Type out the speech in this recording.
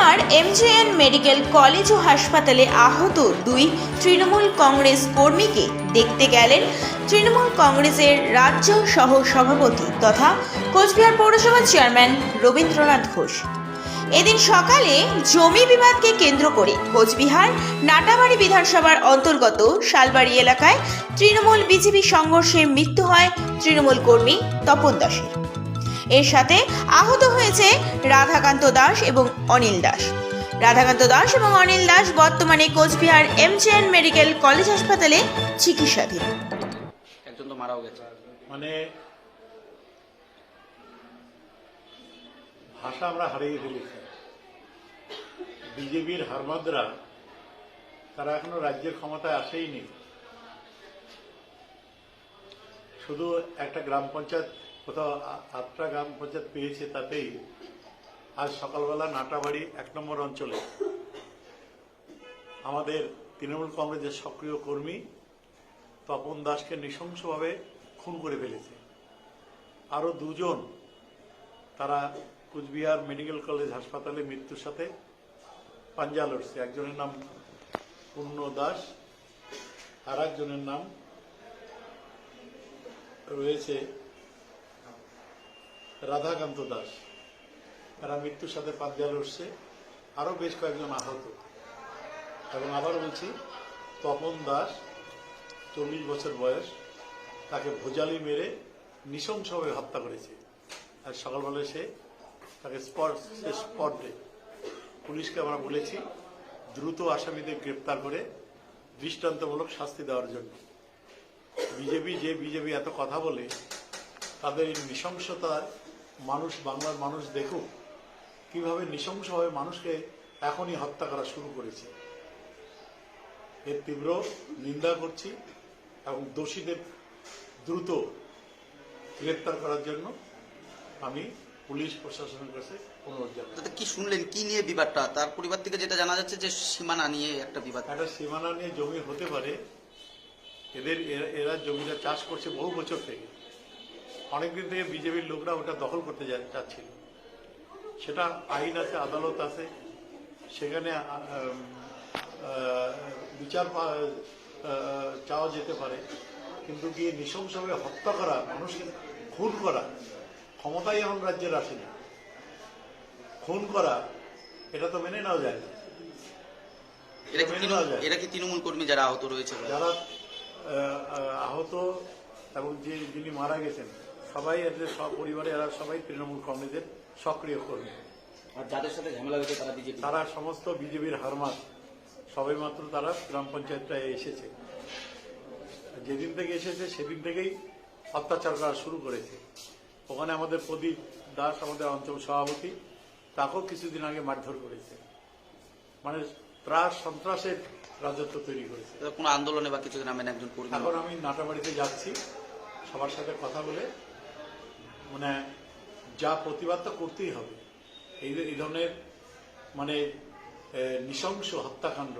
রবিবার MJN medical college ও হাসপাতালে আহত দুই তৃণমূল কংগ্রেস কর্মীকে দেখতে গেলেন তৃণমূল কংগ্রেসের রাজ্য সহ সভাপতি তথা কোচবিহার পৌরসভার চেয়ারম্যান রবীন্দ্রনাথ ঘোষ। এদিন সকালে জমি বিবাদকে কেন্দ্র করে কোচবিহার, নাটাবাড়ি বিধানসভার অন্তর্গত শালবাড়ি এলাকায় তৃণমূল বিজেপি সংঘর্ষে মৃত্যু হয় তৃণমূল কর্মী তপন দাসের। এর সাথে আহত হয়েছে রাধাকান্ত দাস এবং অনিল দাস। রাধাকান্ত দাস এবং অনিল দাস বর্তমানে কোচবিহার এমজেএন মেডিকেল কলেজ হাসপাতালে চিকিৎসাধীন। একজন তো মারাও গেছে। মানে ভাষা আমরা হারিয়ে ফেলেছি। বিজেপির হারমাদরা তারা এখনও রাজ্যের ক্ষমতায় আসেইনি। শুধু একটা গ্রাম পঞ্চায়েত কোথাও আটটা গ্রাম পঞ্চায়েত পেয়েছে তাতেই আজ সকালবেলা নাটাবাড়ি এক নম্বর অঞ্চলে আমাদের তৃণমূল কংগ্রেসের সক্রিয় কর্মী তপন দাসকে নৃশংসভাবে খুন করে ফেলেছে। আরও দুজন তারা কুচবিহার মেডিকেল কলেজ হাসপাতালে মৃত্যুর সাথে পাঞ্জা লড়ছে। একজনের নাম পূর্ণ দাস আর একজনের নাম রয়েছে রাধাকান্ত দাস। তারা মৃত্যুর সাথে পাঞ্জা লড়ছে। আরও বেশ কয়েকজন আহত। এবং আবার বলছি, তপন দাস, চল্লিশ বছর বয়স, তাকে ভোজালি মেরে নৃশংসভাবে হত্যা করেছে। আর সকালবেলা সে তাকে স্পট স্পটে পুলিশকে আমরা বলেছি, দ্রুত আসামিদের গ্রেপ্তার করে দৃষ্টান্তমূলক শাস্তি দেওয়ার জন্য। বিজেপি যে বিজেপি এত কথা বলে, তাদের এই নৃশংসতা মানুষ বাংলার মানুষ দেখুক কীভাবে নৃশংসভাবে মানুষকে এখনই হত্যা করা শুরু করেছে। এর তীব্র নিন্দা করছি এবং দোষীদের দ্রুত গ্রেপ্তার করার জন্য আমি পুলিশ প্রশাসনের কাছে অনুরোধ জানাই। কি শুনলেন? কি নিয়ে বিবাদটা? তার পরিবার থেকে যেটা জানা যাচ্ছে যে সীমানা নিয়ে একটা বিবাদ। একটা সীমানা নিয়ে জমি হতে পারে। এদের এরা জমিটা চাষ করছে বহু বছর থেকে। অনেকদিন থেকে বিজেপির লোকরা ওটা দখল করতে চাচ্ছিল। সেটা আইন আছে আদালত আছে। সেখানে বিচার চাওয়া যেতে পারে। কিন্তু গিয়ে নৃশংসভাবে হত্যা করা মানুষকে খুন করা ক্ষমতাই এখন রাজ্যের আসেনি। খুন করা এটা তো মেনে নেওয়া যায় না। এরা কি তৃণমূল- নেওয়া যায়। এরা কি তৃণমূল কর্মী যারা আহত রয়েছে? যারা আহ, আহ, আহত এবং যে যিনি মারা গেছেন সবাই এদের সব পরিবারে এরা সবাই তৃণমূল কংগ্রেসের সক্রিয় কর্মী। আর যাদের সাথে ঝামেলা হয়েছে তারা বিজেপি তারা সমস্ত বিজেপির হারমাত সবাই মাত্র তারা গ্রাম পঞ্চায়েতটায় এসেছে। যেদিন থেকে এসেছে সেদিন থেকেই অত্যাচার করা শুরু করেছে। ওখানে আমাদের প্রদীপ দাস আমাদের অঞ্চল সভাপতি তাকেও কিছুদিন আগে মারধর করেছে। মানে ত্রাস সন্ত্রাসের রাজত্ব তৈরি করেছে। কোনো আন্দোলনে বা কিছু নামেন একজন এখন আমি নাটাবাড়িতে যাচ্ছি। সবার সাথে কথা বলে মানে যা প্রতিবাদ তো করতেই হবে। এই এই ধরনের মানে নৃশংস হত্যাকাণ্ড।